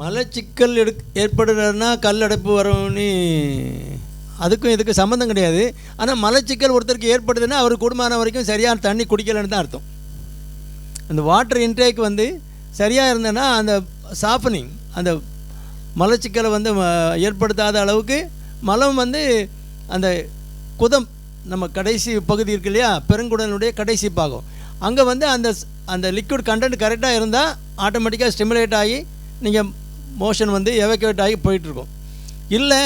மலச்சிக்கல் எடு ஏற்படுறதுனா கல்லடைப்பு வரும்னு அதுக்கும் இதுக்கு சம்மந்தம் கிடையாது. ஆனால் மலச்சிக்கல் ஒருத்தருக்கு ஏற்படுதுன்னா அவர் கூடுமான வரைக்கும் சரியான தண்ணி குடிக்கலைன்னு தான் அர்த்தம். அந்த வாட்டர் இன்டேக் வந்து சரியாக இருந்ததுன்னா அந்த சாஃபனிங் அந்த மலச்சிக்கலை வந்து ஏற்படுத்தாத அளவுக்கு மலம் வந்து அந்த குதம் நம்ம கடைசி பகுதி இருக்கு இல்லையா பெருங்குடலுடைய கடைசி பாகம். அங்கே வந்து அந்த ஸ்- அந்த லிக்விட் கண்டென்ட் கரெக்டாக இருந்தால் ஆட்டோமேட்டிக்காக ஸ்டிமுலேட் ஆகி நீங்கள் மோஷன் வந்து எவக்கேட் ஆகி போயிட்டுருக்கும். இல்லை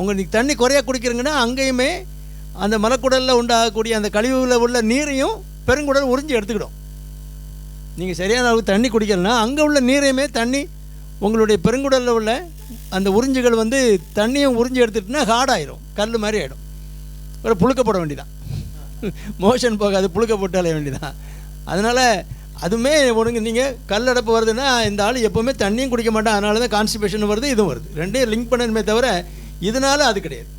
உங்களுக்கு தண்ணி குறையா குடிக்கிறீங்கன்னா அங்கேயுமே அந்த மலக்குடலில் உண்டாகக்கூடிய அந்த கழிவுல உள்ள நீரையும் பெருங்குடல் உறிஞ்சி எடுத்துக்கிடும். நீங்கள் சரியான அளவுக்கு தண்ணி குடிக்கலனா அங்கே உள்ள நீரையுமே தண்ணி உங்களுடைய பெருங்குடலில் உள்ள அந்த உறிஞ்சுகள் வந்து தண்ணியும் உறிஞ்சி எடுத்துட்டுனா ஹார்டாயிரும் கல் மாதிரி ஆகிடும் ஒரு புழுக்க போட வேண்டியதான் மோஷன் போகாது புழுக்க போட்டாலே வேண்டியதான் அதனால் அதுவுமே ஒழுங்கு நீங்கள் கல்லடப்பு வருதுன்னா இந்த ஆள் எப்போவுமே தண்ணியும் குடிக்க மாட்டான். அதனால தான் கான்ஸ்டிபேஷன் வருது இதுவும் வருது. ரெண்டையும் லிங்க் பண்ணணுமே தவிர இதனால அது கிடையாது.